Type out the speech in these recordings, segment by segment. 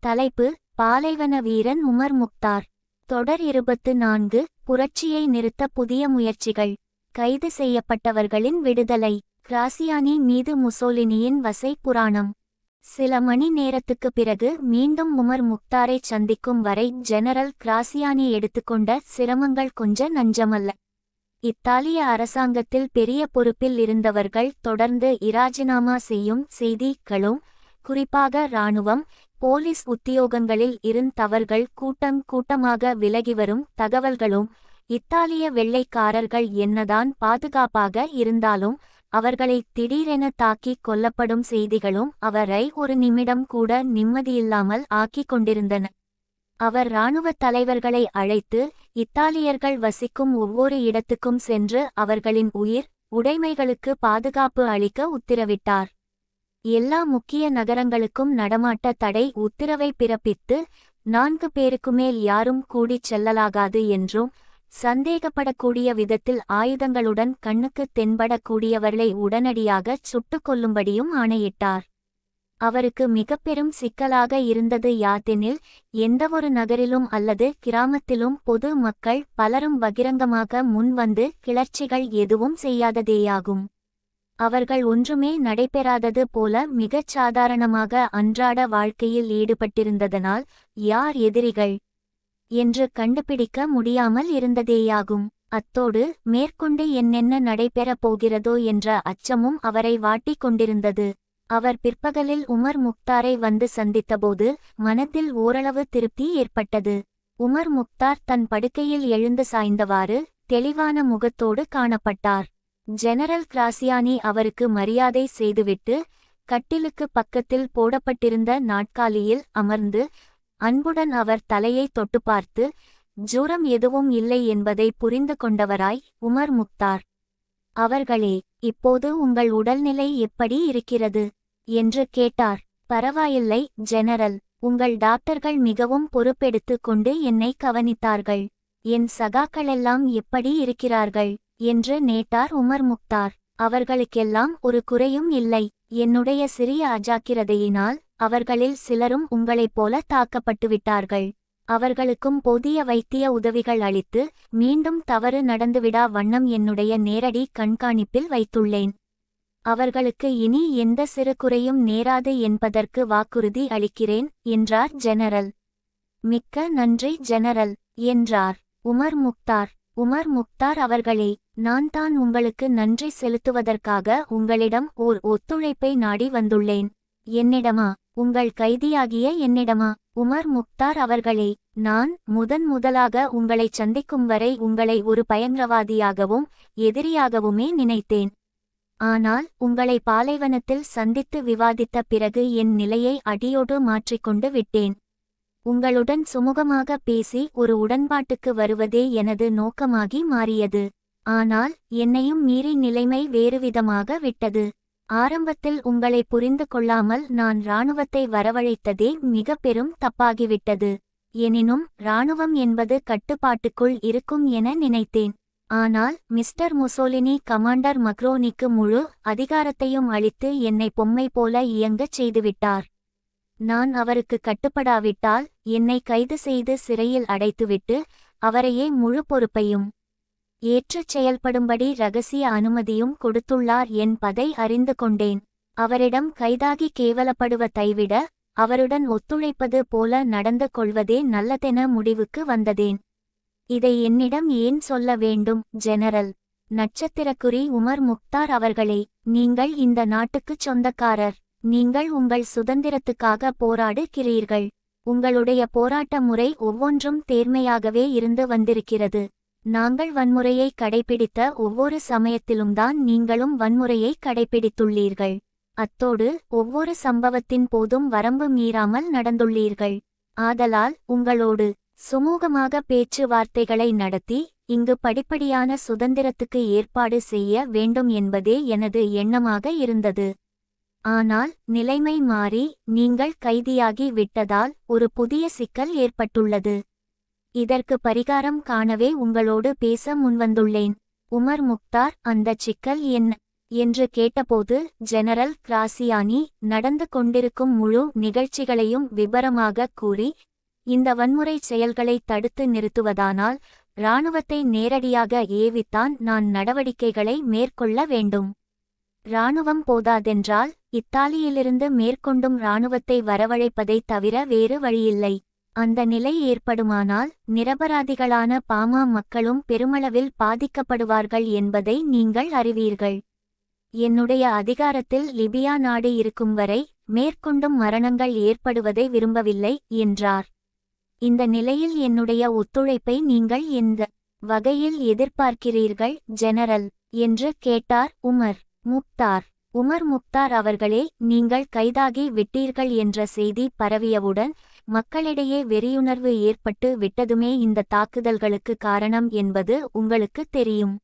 தலைப்பு பாலைவன வீரன் உமர் முக்தார். தொடர் இருபத்து நான்கு புரட்சியை நிறுத்த புதிய முயற்சிகள். கைது செய்யப்பட்டவர்களின் விடுதலை. கிராசியானி மீது முசோலினியின் வசை புராணம். சில மணி நேரத்துக்கு பிறகு மீண்டும் உமர் முக்தாரைச் சந்திக்கும் வரை ஜெனரல் கிராசியானி எடுத்துக்கொண்ட சிரமங்கள் கொஞ்ச நஞ்சமல்ல. இத்தாலிய அரசாங்கத்தில் பெரிய பொறுப்பில் இருந்தவர்கள் தொடர்ந்து இராஜினாமா செய்யும் செய்திகளும் குறிப்பாக இராணுவம் போலீஸ் உத்தியோகங்களில் இருந்தவர்கள் கூட்டம் கூட்டமாக விலகிவரும் தகவல்களும் இத்தாலிய வெள்ளைக்காரர்கள் என்னதான் பாதுகாப்பாக இருந்தாலும் அவர்களை திடீரென தாக்கி கொல்லப்படும் செய்திகளும் அவரை ஒரு நிமிடம் கூட நிம்மதியில்லாமல் ஆக்கிக் கொண்டிருந்தன. அவர் இராணுவத் தலைவர்களை அழைத்து இத்தாலியர்கள் வசிக்கும் ஒவ்வொரு இடத்துக்கும் சென்று அவர்களின் உயிர் உடைமைகளுக்கு பாதுகாப்பு அளிக்க உத்தரவிட்டார். எல்லா முக்கிய நகரங்களுக்கும் நடமாட்ட தடை உத்தரவை பிறப்பித்து நான்கு பேருக்குமேல் யாரும் கூடிச் செல்லலாகாது என்றும் சந்தேகப்படக்கூடிய விதத்தில் ஆயுதங்களுடன் கண்ணுக்கு தென்படக்கூடியவர்களை உடனடியாகச் சுட்டுக் கொள்ளும்படியும் ஆணையிட்டார். அவருக்கு மிக பெரும் சிக்கலாக இருந்தது யாதெனில் எந்தவொரு நகரிலும் அல்லது கிராமத்திலும் பொது மக்கள் பலரும் பகிரங்கமாக முன்வந்து கிளர்ச்சிகள் எதுவும் செய்யாததேயாகும். அவர்கள் ஒன்றுமே நடைபெறாதது போல மிகச் சாதாரணமாக அன்றாட வாழ்க்கையில் ஈடுபட்டிருந்ததனால் யார் எதிரிகள் என்று கண்டுபிடிக்க முடியாமல் இருந்ததேயாகும். அத்தோடு மேற்கொண்டு என்னென்ன நடைபெறப் போகிறதோ என்ற அச்சமும் அவரை வாட்டிக் கொண்டிருந்தது. அவர் பிற்பகலில் உமர் முக்தாரை வந்து சந்தித்தபோது மனத்தில் ஓரளவு திருப்தி ஏற்பட்டது. உமர் முக்தார் தன் படுக்கையில் எழுந்து சாய்ந்தவாறு தெளிவான முகத்தோடு காணப்பட்டார். ஜெனரல் கிராசியானி அவருக்கு மரியாதை செய்துவிட்டு கட்டிலுக்கு பக்கத்தில் போடப்பட்டிருந்த நாட்காலியில் அமர்ந்து அன்புடன் அவர் தலையை தொட்டு பார்த்து ஜூரம் எதுவும் இல்லை என்பதை புரிந்து கொண்டவராய் உமர் முக்தார். அவர்களே இப்போது உங்கள் உடல்நிலை எப்படி இருக்கிறது என்று கேட்டார். பரவாயில்லை ஜெனரல். உங்கள் டாக்டர்கள் மிகவும் பொறுப்பெடுத்து கொண்டு என்னை கவனித்தார்கள். என் சகாக்களெல்லாம் எப்படி இருக்கிறார்கள்? என்று நேட்டார் உமர் முக்தார் அவர்களுக்கெல்லாம் ஒரு குறையும் இல்லை. என்னுடைய சிறிய அஜாக்கிரதையினால் அவர்களில் சிலரும் உங்களைப் போல தாக்கப்பட்டுவிட்டார்கள். அவர்களுக்கும் போதிய வைத்திய உதவிகள் அளித்து மீண்டும் தவறு நடந்துவிடா வண்ணம் என்னுடைய நேரடி கண்காணிப்பில் வைத்துள்ளேன். அவர்களுக்கு இனி எந்த சிறு குறையும் நேராது என்பதற்கு வாக்குறுதி அளிக்கிறேன் என்றார் ஜெனரல். மிக்க நன்றி ஜெனரல் என்றார் உமர் முக்தார் உமர் முக்தார் அவர்களே நான் தான் உங்களுக்கு நன்றி செலுத்துவதற்காக உங்களிடம் ஓர் ஒத்துழைப்பை நாடி வந்துள்ளேன். என்னிடமா? உங்கள் கைதியாகிய என்னிடமா? உமர் முக்தார் அவர்களே நான் முதன் முதலாக உங்களைச் சந்திக்கும் வரை உங்களை ஒரு பயங்கரவாதியாகவும் எதிரியாகவுமே நினைத்தேன். ஆனால் உங்களை பாலைவனத்தில் சந்தித்து விவாதித்த பிறகு என் நிலையை அடியோடு மாற்றிக்கொண்டு விட்டேன். உங்களுடன் சுமூகமாக பேசி ஒரு உடன்பாட்டுக்கு வருவதே எனது நோக்கமாகி மாறியது. ஆனால் என்னையும் மீறி நிலைமை வேறுவிதமாக விட்டது. ஆரம்பத்தில் உங்களை புரிந்து கொள்ளாமல் நான் இராணுவத்தை வரவழைத்ததே மிக பெரும் தப்பாகிவிட்டது. எனினும் இராணுவம் என்பது கட்டுப்பாட்டுக்குள் இருக்கும் என நினைத்தேன். ஆனால் மிஸ்டர் முசோலினி கமாண்டர் மக்ரோனிக்கு முழு அதிகாரத்தையும் அளித்து என்னை பொம்மை போல இயங்கச் செய்துவிட்டார். நான் அவருக்கு கட்டுப்படாவிட்டால் என்னை கைது செய்து சிறையில் அடைத்துவிட்டு அவரையே முழு பொறுப்பையும் ஏற்றுச் செயல்படும்படி ரகசிய அனுமதியும் கொடுத்துள்ளார் என்பதை அறிந்து கொண்டேன். அவரிடம் கைதாகி கேவலப்படுவதை விட அவருடன் ஒத்துழைப்பது போல நடந்து கொள்வதே நல்லதென முடிவுக்கு வந்ததேன். இதை என்னிடம் ஏன் சொல்ல வேண்டும் ஜெனரல்? நட்சத்திரக்குறி உமர் முக்தார் அவர்களே நீங்கள் இந்த நாட்டுக்குச் சொந்தக்காரர். நீங்கள் உங்கள் சுதந்திரத்துக்காக போராடுகிறீர்கள். உங்களுடைய போராட்ட முறை ஒவ்வொன்றும் தேர்மையாகவே இருந்து வந்திருக்கிறது. நாங்கள் வன்முறையை கடைபிடித்த ஒவ்வொரு சமயத்திலும்தான் நீங்களும் வன்முறையை கடைபிடித்துள்ளீர்கள். அத்தோடு ஒவ்வொரு சம்பவத்தின் போதும் வரம்பு மீறாமல் நடந்துள்ளீர்கள். ஆதலால் உங்களோடு சுமூகமாக பேச்சுவார்த்தைகளை நடத்தி இங்கு படிப்படியான சுதந்திரத்துக்கு ஏற்பாடு செய்ய வேண்டும் என்பதே எனது எண்ணமாக இருந்தது. ஆனால் நிலைமை மாறி நீங்கள் கைதியாகி விட்டதால் ஒரு புதிய சிக்கல் ஏற்பட்டுள்ளது. இதற்கு பரிகாரம் காணவே உங்களோடு பேச முன்வந்துள்ளேன். உமர் முக்தார் அந்தச் சிக்கல் என்ன? என்று கேட்டபோது ஜெனரல் கிராசியானி நடந்து கொண்டிருக்கும் முழு நிகழ்ச்சிகளையும் விபரமாகக் கூறி இந்த வன்முறை செயல்களை தடுத்து நிறுத்துவதானால் இராணுவத்தை நேரடியாக ஏவித்தான் நான் நடவடிக்கைகளை மேற்கொள்ள வேண்டும். இராணுவம் போதாதென்றால் இத்தாலியிலிருந்து மேற்கொண்டும் இராணுவத்தை வரவழைப்பதைத் தவிர வேறு வழியில்லை. அந்த நிலை ஏற்படுமானால் நிரபராதிகளான பாமா மக்களும் பெருமளவில் பாதிக்கப்படுவார்கள் என்பதை நீங்கள் அறிவீர்கள். என்னுடைய அதிகாரத்தில் லிபியா நாடு இருக்கும் வரை மேற்கொண்டும் மரணங்கள் ஏற்படுவதை விரும்பவில்லை என்றார். இந்த நிலையில் என்னுடைய ஒத்துழைப்பை நீங்கள் எந்த வகையில் எதிர்பார்க்கிறீர்கள் ஜெனரல்? என்று கேட்டார் உமர் முக்தார். உமர் முக்தார் அவர்களே நீங்கள் கைதாகி விட்டீர்கள் என்ற செய்தி பரவியவுடன் மக்களிடையே வெறியுணர்வு ஏற்பட்டு விட்டதுமே இந்த தாக்குதல்களுக்கு காரணம் என்பது உங்களுக்கு தெரியும்.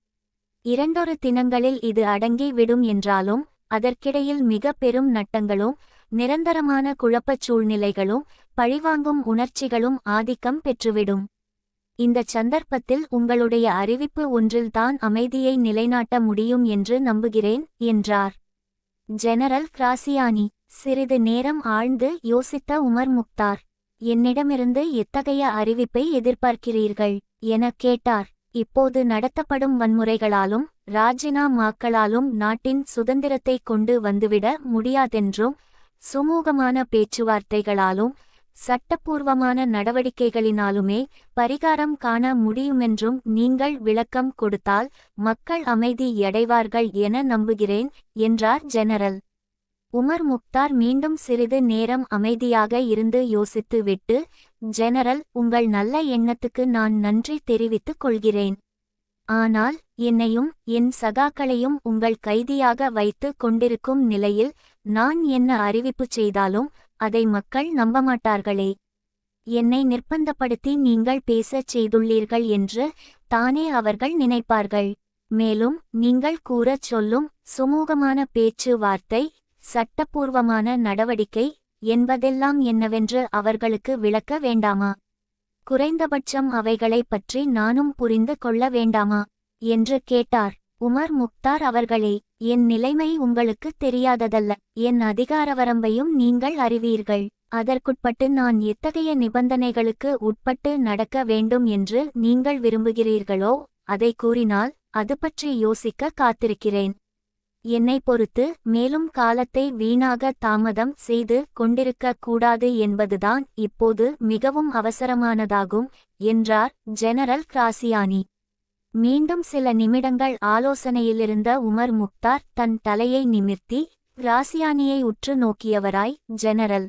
இரண்டொரு தினங்களில் இது அடங்கி விடும் என்றாலும் அதற்கிடையில் மிக பெரும் நட்டங்களும் நிரந்தரமான குழப்பச் சூழ்நிலைகளும் பழிவாங்கும் உணர்ச்சிகளும் ஆதிக்கம் பெற்றுவிடும். இந்த சந்தர்ப்பத்தில் உங்களுடைய அறிவிப்பு ஒன்றில்தான் அமைதியை நிலைநாட்ட முடியும் என்று நம்புகிறேன் என்றார். ஜெனரல் கிராசியானி சிறிது நேரம் ஆழ்ந்து யோசித்த உமர் முக்தார். என்னிடமிருந்து எத்தகைய அறிவிப்பை எதிர்பார்க்கிறீர்கள் எனக் கேட்டார். இப்போது நடத்தப்படும் வன்முறைகளாலும் ராஜினாமாக்களாலும் நாட்டின் சுதந்திரத்தை கொண்டு வந்துவிட முடியாதென்றும் சுமூகமான பேச்சுவார்த்தைகளாலும் சட்டப்பூர்வமான நடவடிக்கைகளினாலுமே பரிகாரம் காண முடியுமென்றும் நீங்கள் விளக்கம் கொடுத்தால் மக்கள் அமைதி எடைவார்கள் என நம்புகிறேன் என்றார் ஜெனரல். உமர் முக்தார் மீண்டும் சிறிது நேரம் அமைதியாக இருந்து யோசித்து விட்டு ஜெனரல் உங்கள் நல்ல எண்ணத்துக்கு நான் நன்றி தெரிவித்துக் கொள்கிறேன். ஆனால் என்னையும் என் சகாக்களையும் உங்கள் கைதியாக வைத்து கொண்டிருக்கும் நிலையில் நான் என்ன அறிவிப்பு செய்தாலும் அதை மக்கள் நம்பமாட்டார்களே. என்னை நிர்பந்தப்படுத்தி நீங்கள் பேசச் செய்துள்ளீர்கள் என்று தானே அவர்கள் நினைப்பார்கள். மேலும் நீங்கள் கூறச் சொல்லும் சுமூகமான பேச்சு வார்த்தை சட்டப்பூர்வமான நடவடிக்கை என்பதெல்லாம் என்னவென்று அவர்களுக்கு விளக்க வேண்டாமா? குறைந்தபட்சம் அவைகளைப் பற்றி நானும் புரிந்து கொள்ள வேண்டாமா? என்று கேட்டார். உமர் முக்தார் அவர்களே என் நிலைமை உங்களுக்கு தெரியாததல்ல. என் அதிகார வரம்பையும் நீங்கள் அறிவீர்கள். அதற்குட்பட்டு நான் எத்தகைய நிபந்தனைகளுக்கு உட்பட்டு நடக்க வேண்டும் என்று நீங்கள் விரும்புகிறீர்களோ அதை கூறினால் அது பற்றி யோசிக்க காத்திருக்கிறேன். என்னை பொறுத்து மேலும் காலத்தை வீணாக தாமதம் செய்து கொண்டிருக்க கூடாது என்பதுதான் இப்போது மிகவும் அவசரமானதாகும் என்றார் ஜெனரல் கிராசியானி. மீண்டும் சில நிமிடங்கள் ஆலோசனையிலிருந்த உமர் முக்தார் தன் தலையை நிமிர்த்தி கிராசியானியை உற்று நோக்கியவராய் ஜெனரல்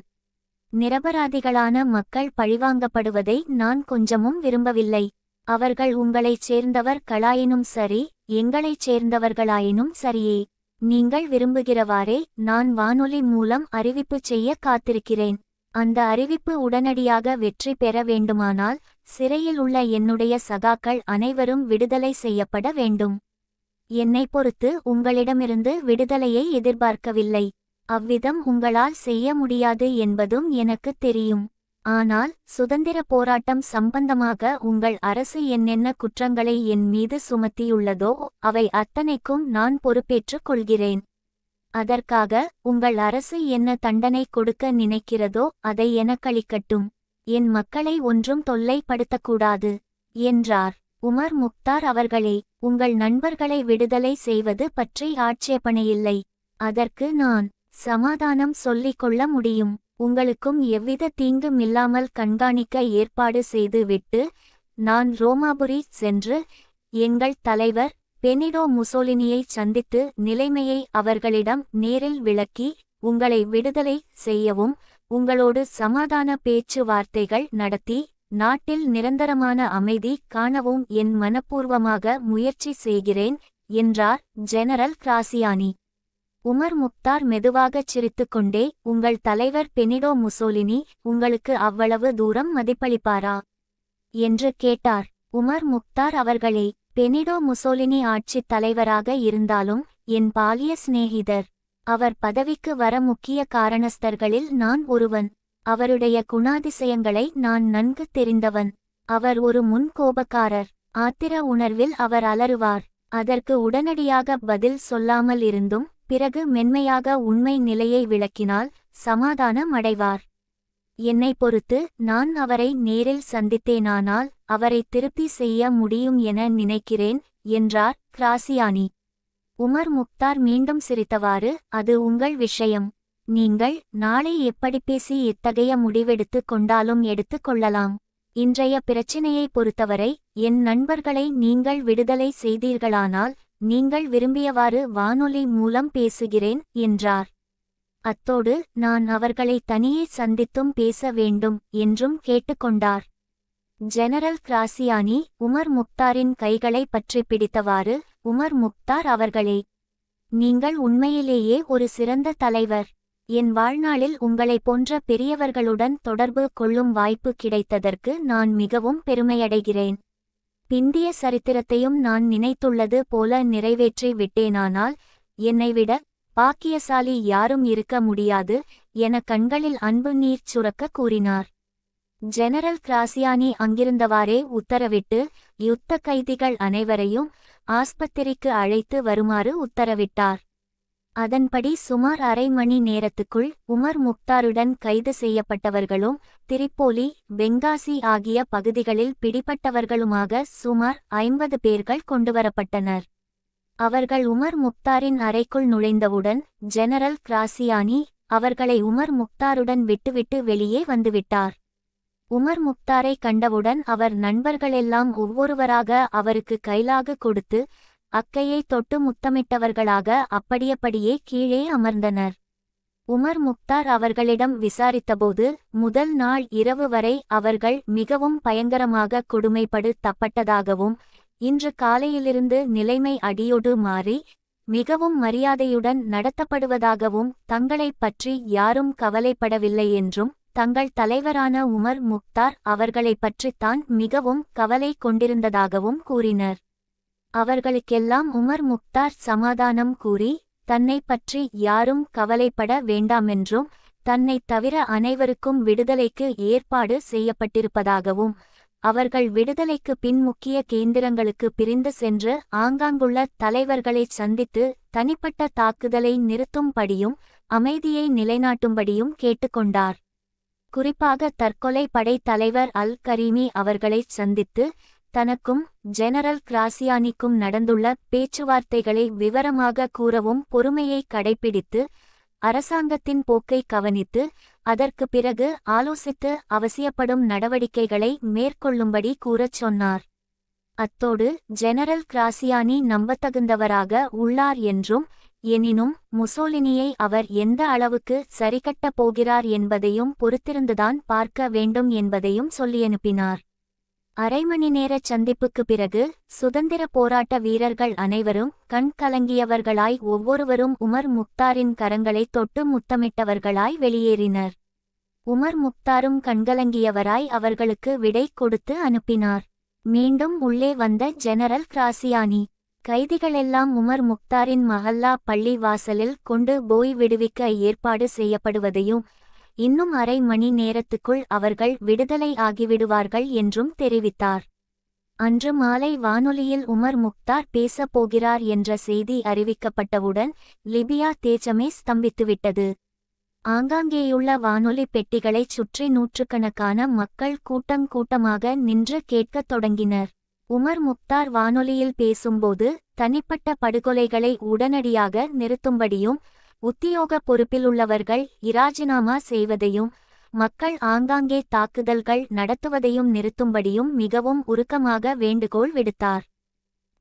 நிரபராதிகளான மக்கள் பழிவாங்கப்படுவதை நான் கொஞ்சமும் விரும்பவில்லை. அவர்கள் உங்களைச் சேர்ந்தவர் களாயினும் சரி எங்களைச் சேர்ந்தவர்களாயினும் சரியே. நீங்கள் விரும்புகிறவாறே நான் வானொலி மூலம் அறிவிப்பு செய்ய காத்திருக்கிறேன். அந்த அறிவிப்பு உடனடியாக வெற்றி பெற வேண்டுமானால் சிறையில் உள்ள என்னுடைய சகாக்கள் அனைவரும் விடுதலை செய்யப்பட வேண்டும். என்னை பொறுத்து உங்களிடமிருந்து விடுதலையை எதிர்பார்க்கவில்லை. அவ்விதம் உங்களால் செய்ய முடியாது என்பதும் எனக்கு தெரியும். ஆனால் சுதந்திர போராட்டம் சம்பந்தமாக உங்கள் அரசு என்னென்ன குற்றங்களை என் மீது சுமத்தியுள்ளதோ அவை அத்தனைக்கும் நான் பொறுப்பேற்றுக் கொள்கிறேன். அதற்காக உங்கள் அரசு என்ன தண்டனை கொடுக்க நினைக்கிறதோ அதை எனக்களிக்கட்டும். என் மக்களை ஒன்றும் தொல்லைப்படுத்தக்கூடாது என்றார். உமர் முக்தார் அவர்களே உங்கள் நண்பர்களை விடுதலை செய்வது பற்றி ஆட்சேபனையில்லை அதற்கு நான் சமாதானம் சொல்லிக் கொள்ள முடியும். உங்களுக்கும் எவ்வித தீங்கும் இல்லாமல் கண்காணிக்க ஏற்பாடு செய்து விட்டு நான் ரோமாபுரி சென்று எங்கள் தலைவர் பெனிடோ முசோலினியை சந்தித்து நிலைமையை அவர்களிடம் நேரில் விளக்கி உங்களை விடுதலை செய்யவும் உங்களோடு சமாதான பேச்சுவார்த்தைகள் நடத்தி நாட்டில் நிரந்தரமான அமைதி காணவும் என் மனப்பூர்வமாக முயற்சி செய்கிறேன் என்றார் ஜெனரல் கிராசியானி. உமர் முக்தார் மெதுவாகச் சிரித்துக்கொண்டே உங்கள் தலைவர் பெனிடோ முசோலினி உங்களுக்கு அவ்வளவு தூரம் மதிப்பளிப்பாரா என்று கேட்டார். உமர் முக்தார் அவர்களே பெனிடோ முசோலினி ஆட்சித் தலைவராக இருந்தாலும் என் பாலிய சிநேகிதர். அவர் பதவிக்கு வர முக்கிய காரணஸ்தர்களில் நான் ஒருவன். அவருடைய குணாதிசயங்களை நான் நன்கு தெரிந்தவன். அவர் ஒரு முன்கோபக்காரர் ஆத்திர உணர்வில் அவர் அலறுவார். அதற்கு உடனடியாக பதில் சொல்லாமல் இருந்தும் பிறகு மென்மையாக உண்மை நிலையை விளக்கினால் சமாதானம் அடைவார். என்னை பொறுத்து நான் அவரை நேரில் சந்தித்தேனானால் அவரை திருப்தி செய்ய முடியும் என நினைக்கிறேன் என்றார் கிராசியானி. உமர் முக்தார் மீண்டும் சிரித்தவாறு அது உங்கள் விஷயம். நீங்கள் நாளை எப்படி பேசி இத்தகைய முடிவெடுத்து கொண்டாலும் எடுத்துக் கொள்ளலாம். இன்றைய பிரச்சினையை பொறுத்தவரை என் நண்பர்களை நீங்கள் விடுதலை செய்தீர்களானால் நீங்கள் விரும்பியவாறு வானொலி மூலம் பேசுகிறேன் என்றார். அத்தோடு நான் அவர்களை தனியே சந்தித்தும் பேச வேண்டும் என்றும் கேட்டுக்கொண்டார். ஜெனரல் கிராசியானி உமர் முக்தாரின் கைகளை பற்றி பிடித்தவாறு உமர் முக்தார் அவர்களே நீங்கள் உண்மையிலேயே ஒரு சிறந்த தலைவர். என் வாழ்நாளில் உங்களைப் போன்ற பெரியவர்களுடன் தொடர்பு கொள்ளும் வாய்ப்பு கிடைத்ததற்கு நான் மிகவும் பெருமையடைகிறேன். பிந்திய சரித்திரத்தையும் நான் நினைத்துள்ளது போல நிறைவேற்றி விட்டேனானால் என்னைவிட பாக்கியசாலி யாரும் இருக்க முடியாது என கண்களில் அன்பு நீர் சுரக்க கூறினார். ஜெனரல் கிராசியானி அங்கிருந்தவாறே உத்தரவிட்டு யுத்த கைதிகள் அனைவரையும் ஆஸ்பத்திரிக்கு அழைத்து வருமாறு உத்தரவிட்டார். அதன்படி சுமார் அரை மணி நேரத்துக்குள் உமர் முக்தாருடன் கைது செய்யப்பட்டவர்களும் திரிப்போலி பெங்காசி ஆகிய பகுதிகளில் பிடிபட்டவர்களுமாக சுமார் ஐம்பது பேர்கள் கொண்டுவரப்பட்டனர். அவர்கள் உமர் முக்தாரின் அறைக்குள் நுழைந்தவுடன் ஜெனரல் கிராசியானி அவர்களை உமர் முக்தாருடன் விட்டுவிட்டு வெளியே வந்துவிட்டார். உமர் முக்தாரை கண்டவுடன் அவர் நண்பர்களெல்லாம் ஒவ்வொருவராக அவருக்கு கைலாகு கொடுத்து அக்கையை தொட்டு முத்தமிட்டவர்களாக அப்படியப்படியே கீழே அமர்ந்தனர். உமர் முக்தார் அவர்களிடம் விசாரித்தபோது முதல் நாள் இரவு வரை அவர்கள் மிகவும் பயங்கரமாக கொடுமைப்படு தப்பட்டதாகவும் இன்று காலையிலிருந்து நிலைமை அடியோடு மாறி மிகவும் மரியாதையுடன் நடத்தப்படுவதாகவும் தங்களைப் பற்றி யாரும் கவலைப்படவில்லை என்றும் தங்கள் தலைவரான உமர் முக்தார் அவர்களைப் பற்றித்தான் மிகவும் கவலை கொண்டிருந்ததாகவும் கூறினர். அவர்களுக்கெல்லாம் உமர் முக்தார் சமாதானம் கூறி தன்னை பற்றி யாரும் கவலைப்பட வேண்டாமென்றும் தன்னைத் தவிர அனைவருக்கும் விடுதலைக்கு ஏற்பாடு செய்யப்பட்டிருப்பதாகவும் அவர்கள் விடுதலைக்கு பின் முக்கிய கேந்திரங்களுக்கு பிரிந்து சென்று ஆங்காங்குள்ள தலைவர்களைச் சந்தித்து தனிப்பட்ட தாக்குதலை நிறுத்தும்படியும் அமைதியை நிலைநாட்டும்படியும் கேட்டுக்கொண்டார். குறிப்பாக தற்கொலை படை தலைவர் அல் கரீமி அவர்களைச் சந்தித்து தனக்கும் ஜெனரல் கிராசியானிக்கும் நடந்துள்ள பேச்சுவார்த்தைகளை விவரமாக கூறவும் பொறுமையை கடைபிடித்து அரசாங்கத்தின் போக்கை கவனித்து அதற்கு பிறகு ஆலோசித்து அவசியப்படும் நடவடிக்கைகளை மேற்கொள்ளும்படி கூறச் சொன்னார். அத்தோடு ஜெனரல் கிராசியானி நம்பத்தகுந்தவராக உள்ளார் என்றும் எனினும் முசோலினியை அவர் எந்த அளவுக்கு சரிகட்டப் போகிறார் என்பதையும் பொறுத்திருந்துதான் பார்க்க வேண்டும் என்பதையும் சொல்லியனுப்பினார் அரை மணி நேரச் சந்திப்புக்கு பிறகு சுதந்திர போராட்ட வீரர்கள் அனைவரும் கண் கலங்கியவர்களாய் ஒவ்வொருவரும் உமர் முக்தாரின் கரங்களை தொட்டு முத்தமிட்டவர்களாய் வெளியேறினர். உமர் முக்தாரும் கண்கலங்கியவராய் அவர்களுக்கு விடை கொடுத்து அனுப்பினார். மீண்டும் உள்ளே வந்த ஜெனரல் கிராசியானி கைதிகளெல்லாம் உமர் முக்தாரின் மஹல்லா பள்ளி வாசலில் கொண்டு போய் விடுவிக்க ஏற்பாடு செய்யப்படுவதையும் இன்னும் அரை மணி நேரத்துக்குள் அவர்கள் விடுதலை ஆகிவிடுவார்கள் என்றும் தெரிவித்தார். அன்று மாலை வானொலியில் உமர் முக்தார் பேசப் போகிறார் என்ற செய்தி அறிவிக்கப்பட்டவுடன் லிபியா தேஜமே ஸ்தம்பித்துவிட்டது. ஆங்காங்கேயுள்ள வானொலி பெட்டிகளைச் சுற்றி நூற்றுக்கணக்கான மக்கள் கூட்டங் கூட்டமாக நின்று கேட்கத் தொடங்கினர். உமர் முக்தார் வானொலியில் பேசும்போது தனிப்பட்ட படுகொலைகளை உடனடியாக நிறுத்தும்படியும் உத்தியோக பொறுப்பிலுள்ளவர்கள் இராஜினாமா செய்வதையும் மக்கள் ஆங்காங்கே தாக்குதல்கள் நடத்துவதையும் நிறுத்தும்படியும் மிகவும் உருக்கமாக வேண்டுகோள் விடுத்தார்.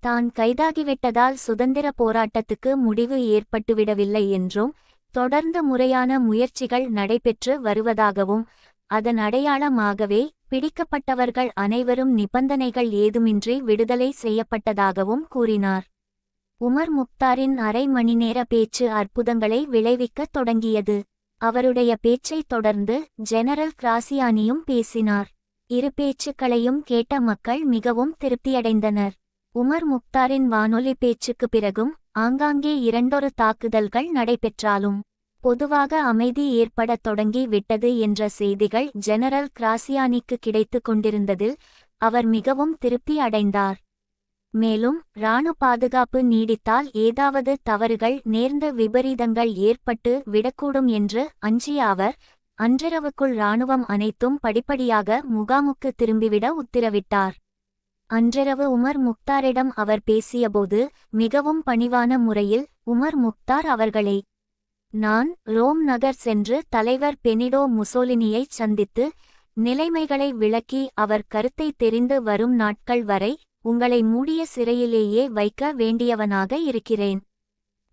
தான் கைதாகிவிட்டதால் சுதந்திர போராட்டத்துக்கு முடிவு ஏற்பட்டுவிடவில்லை என்றும் தொடர்ந்து முறையான முயற்சிகள் நடைபெற்று வருவதாகவும் அதன் அடையாளமாகவே பிடிக்கப்பட்டவர்கள் அனைவரும் நிபந்தனைகள் ஏதுமின்றி விடுதலை செய்யப்பட்டதாகவும் கூறினார். உமர் முக்தாரின் அரை மணி நேர பேச்சு அற்புதங்களை விளைவிக்கத் தொடங்கியது. அவருடைய பேச்சைத் தொடர்ந்து ஜெனரல் கிராசியானியும் பேசினார். இரு பேச்சுக்களையும் கேட்ட மக்கள் மிகவும் திருப்தியடைந்தனர். உமர் முக்தாரின் வானொலி பேச்சுக்கு பிறகும் ஆங்காங்கே இரண்டொரு தாக்குதல்கள் நடைபெற்றாலும் பொதுவாக அமைதி ஏற்படத் தொடங்கி விட்டது என்ற செய்திகள் ஜெனரல் கிராசியானிக்கு கிடைத்துக் கொண்டிருந்ததில் அவர் மிகவும் திருப்தி அடைந்தார் மேலும் இராணு பாதுகாப்பு நீடித்தால் ஏதாவது தவறுகள் நேர்ந்த விபரீதங்கள் ஏற்பட்டு விடக்கூடும் என்று அஞ்சிய அவர் அன்றிரவுக்குள் இராணுவம் அனைத்தும் படிப்படியாக முகாமுக்கு திரும்பிவிட உத்தரவிட்டார். அன்றிரவு உமர் முக்தாரிடம் அவர் பேசியபோது மிகவும் பணிவான முறையில் உமர் முக்தார் அவர்களே நான் ரோம் நகர் சென்று தலைவர் பெனிடோ முசோலினியைச் சந்தித்து நிலைமைகளை விளக்கி அவர் கருத்தை தெரிந்து வரும் நாட்கள் வரை உங்களை மூடிய சிறையிலேயே வைக்க வேண்டியவனாக இருக்கிறேன்.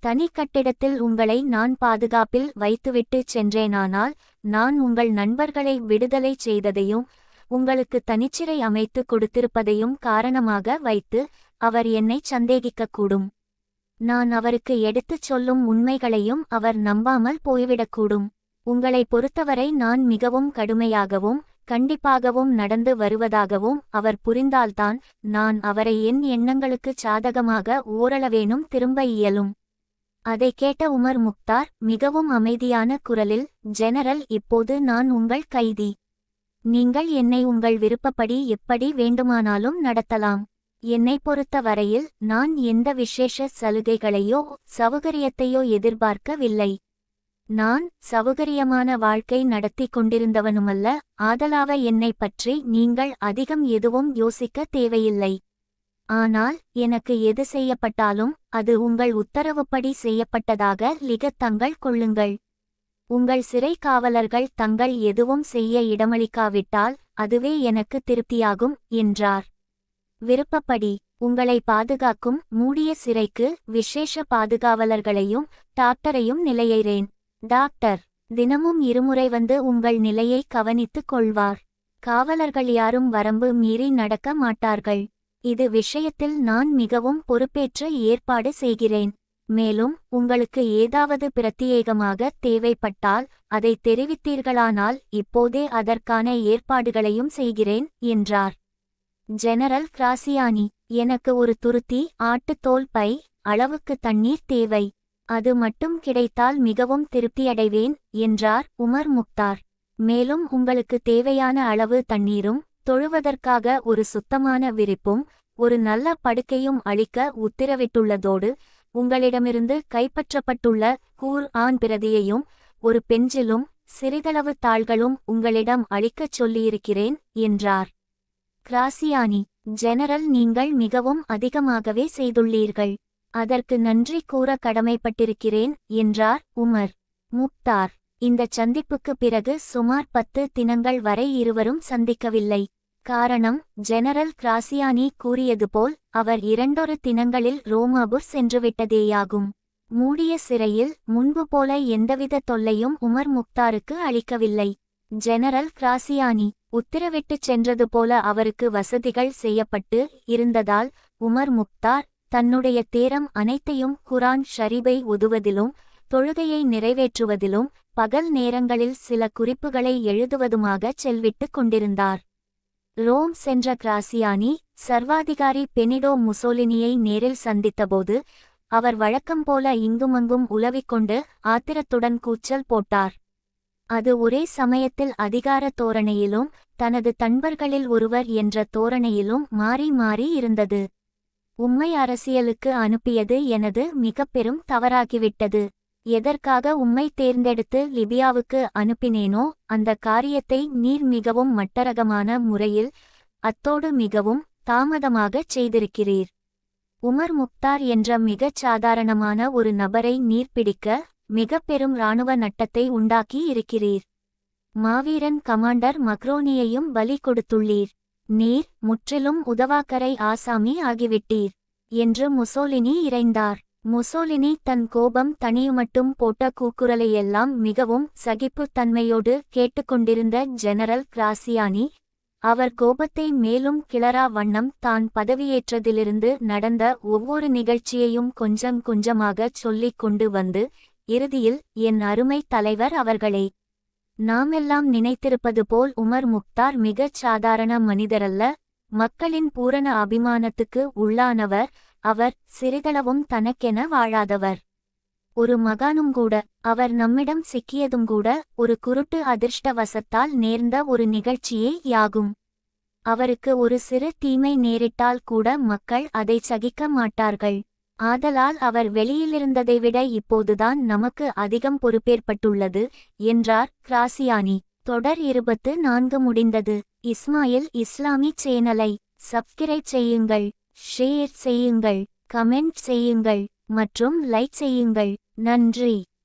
தனி கட்டிடத்தில் உங்களை நான் பாதுகாப்பில் வைத்துவிட்டுச் சென்றேனானால் நான் உங்கள் நண்பர்களை விடுதலை செய்ததையும் உங்களுக்கு தனிச்சிறை அமைத்து கொடுத்திருப்பதையும் காரணமாக வைத்து அவர் என்னை சந்தேகிக்கக்கூடும். நான் அவருக்கு எடுத்துச் சொல்லும் உண்மைகளையும் அவர் நம்பாமல் போய்விடக்கூடும். உங்களை பொறுத்தவரை நான் மிகவும் கடுமையாகவும் கண்டிப்பாகவும் நடந்து வருவதாகவும் அவர் புரிந்தால்தான் நான் அவரை என் எண்ணங்களுக்குச் சாதகமாக ஓரளவேனும் திரும்ப இயலும். அதை கேட்ட உமர் முக்தார் மிகவும் அமைதியான குரலில் ஜெனரல் இப்போது நான் உங்கள் கைதி. நீங்கள் என்னை உங்கள் விருப்பப்படி எப்படி வேண்டுமானாலும் நடத்தலாம். என்னை பொறுத்த வரையில் நான் எந்த விசேஷ சலுகைகளையோ சௌகரியத்தையோ எதிர்பார்க்கவில்லை. நான் சௌகரியமான வாழ்க்கை நடத்தி கொண்டிருந்தவனுமல்ல ஆதலாவ என்னைப் பற்றி நீங்கள் அதிகம் எதுவும் யோசிக்க தேவையில்லை. ஆனால் எனக்கு எது செய்யப்பட்டாலும் அது உங்கள் உத்தரவுப்படி செய்யப்பட்டதாக லிகத் தங்கள் கொள்ளுங்கள். உங்கள் சிறை காவலர்கள் தங்கள் எதுவும் செய்ய இடமளிக்காவிட்டால் அதுவே எனக்கு திருப்தியாகும் என்றார். விருப்பப்படி உங்களை பாதுகாக்கும் மூடிய சிறைக்கு விசேஷ பாதுகாவலர்களையும் டாக்டரையும் நிலையிறேன். டாக்டர் தினமும் இருமுறை வந்து உங்கள் நிலையை கவனித்துக் கொள்வார். காவலர்கள் யாரும் வரம்பு மீறி நடக்க மாட்டார்கள். இது விஷயத்தில் நான் மிகவும் பொறுப்பேற்ற ஏற்பாடு செய்கிறேன். மேலும் உங்களுக்கு ஏதாவது பிரத்தியேகமாக தேவைப்பட்டால் அதை தெரிவித்தீர்களானால் இப்போதே அதற்கான ஏற்பாடுகளையும் செய்கிறேன் என்றார். ஜெனரல் கிராசியானி எனக்கு ஒரு துருத்தி ஆட்டுத்தோல் பை அளவுக்கு தண்ணீர் தேவை. அது மட்டும் கிடைத்தால் மிகவும் திருப்தியடைவேன் என்றார் உமர் முக்தார். மேலும் உங்களுக்கு தேவையான அளவு தண்ணீரும் தொழுவதற்காக ஒரு சுத்தமான விரிப்பும் ஒரு நல்ல படுக்கையும் அளிக்க உத்தரவிட்டுள்ளதோடு உங்களிடமிருந்து கைப்பற்றப்பட்டுள்ள கூர் ஆண் பிரதியையும் ஒரு பெஞ்சிலும் சிறிதளவு தாள்களும் உங்களிடம் அளிக்கச் சொல்லியிருக்கிறேன் என்றார். கிராசியானி ஜெனரல் நீங்கள் மிகவும் அதிகமாகவே செய்துள்ளீர்கள். அதற்கு நன்றி கூற கடமைப்பட்டிருக்கிறேன் என்றார் உமர். முக்தார் இந்தச் சந்திப்புக்குப் பிறகு சுமார் பத்து தினங்கள் வரை இருவரும் சந்திக்கவில்லை. காரணம் ஜெனரல் கிராசியானி கூறியது போல் அவர் இரண்டொரு தினங்களில் ரோமாபுர் சென்றுவிட்டதேயாகும். மூடிய சிறையில் முன்பு போல எந்தவித தொல்லையும் உமர் முக்தாருக்கு அளிக்கவில்லை. ஜெனரல் கிராசியானி உத்தரவிட்டுச் சென்றது போல அவருக்கு வசதிகள் செய்யப்பட்டு இருந்ததால் உமர் முக்தார் தன்னுடைய தேரம் அனைத்தையும் குரான் ஷரீபை ஒதுவதிலும் தொழுகையை நிறைவேற்றுவதிலும் பகல் நேரங்களில் சில குறிப்புகளை எழுதுவதுமாகச் செல்விட்டுக் கொண்டிருந்தார். ரோம் சென்ற கிராசியானி சர்வாதிகாரி பெனிடோ முசோலினியை நேரில் சந்தித்தபோது அவர் வழக்கம் போல இங்குமங்கும் உலவிக்கொண்டு ஆத்திரத்துடன் கூச்சல் போட்டார். அது ஒரே சமயத்தில் அதிகார தோரணையிலும் தனது தண்பர்களில் ஒருவர் என்ற தோரணையிலும் மாறி மாறி இருந்தது. உம்மை அரசியலுக்கு அனுப்பியது எனது மிக பெரும் தவறாகிவிட்டது. எதற்காக உம்மை தேர்ந்தெடுத்து லிபியாவுக்கு அனுப்பினேனோ அந்த காரியத்தை நீர் மிகவும் மட்டரகமான முறையில் அத்தோடு மிகவும் தாமதமாகச் செய்திருக்கிறீர். உமர் முக்தார் என்ற மிகச் சாதாரணமான ஒரு நபரை நீர் பிடிக்க மிக பெரும் இராணுவ நட்டத்தை உண்டாக்கி இருக்கிறீர். மாவீரன் கமாண்டர் மக்ரோனியையும் பலி கொடுத்துள்ளீர். நீர் முற்றிலும் உதவாக்கரை ஆசாமி ஆகிவிட்டீர். என்று முசோலினி இறைந்தார். முசோலினி தன் கோபம் தனியுமட்டும் போட்ட கூக்குரலையெல்லாம் மிகவும் சகிப்புத்தன்மையோடு கேட்டுக்கொண்டிருந்த ஜெனரல் கிராசியானி அவர் கோபத்தை மேலும் கிளறா வண்ணம் தான் பதவியேற்றதிலிருந்து நடந்த ஒவ்வொரு நிகழ்ச்சியையும் கொஞ்சம் கொஞ்சமாகச் சொல்லிக் கொண்டு வந்து இறுதியில் என் அருமை தலைவர் அவர்களே நாமெல்லாம் நினைத்திருப்பது போல் உமர் முக்தார் மிகச் சாதாரண மனிதரல்ல மக்களின் பூரண அபிமானத்துக்கு உள்ளானவர் அவர் சிறிதளவும் தனக்கென வாழாதவர். ஒரு மகானும் கூட அவர் நம்மிடம் சிக்கியதும் கூட ஒரு குருட்டு அதிர்ஷ்டவசத்தால் நேர்ந்த ஒரு நிகழ்ச்சியே யாகும். அவருக்கு ஒரு சிறு தீமை நேரிட்டால் கூட மக்கள் அதை சகிக்க மாட்டார்கள். ஆதலால் அவர் வெளியிலிருந்ததை விட இப்போதுதான் நமக்கு அதிகம் பொறுப்பேற்பட்டுள்ளது என்றார் கிராசியானி. தொடர் இருபத்து நான்கு முடிந்தது. இஸ்மாயில் இஸ்லாமி சேனலை சப்ஸ்கிரைப் செய்யுங்கள் ஷேர் செய்யுங்கள் கமெண்ட் செய்யுங்கள் மற்றும் லைக் செய்யுங்கள். நன்றி.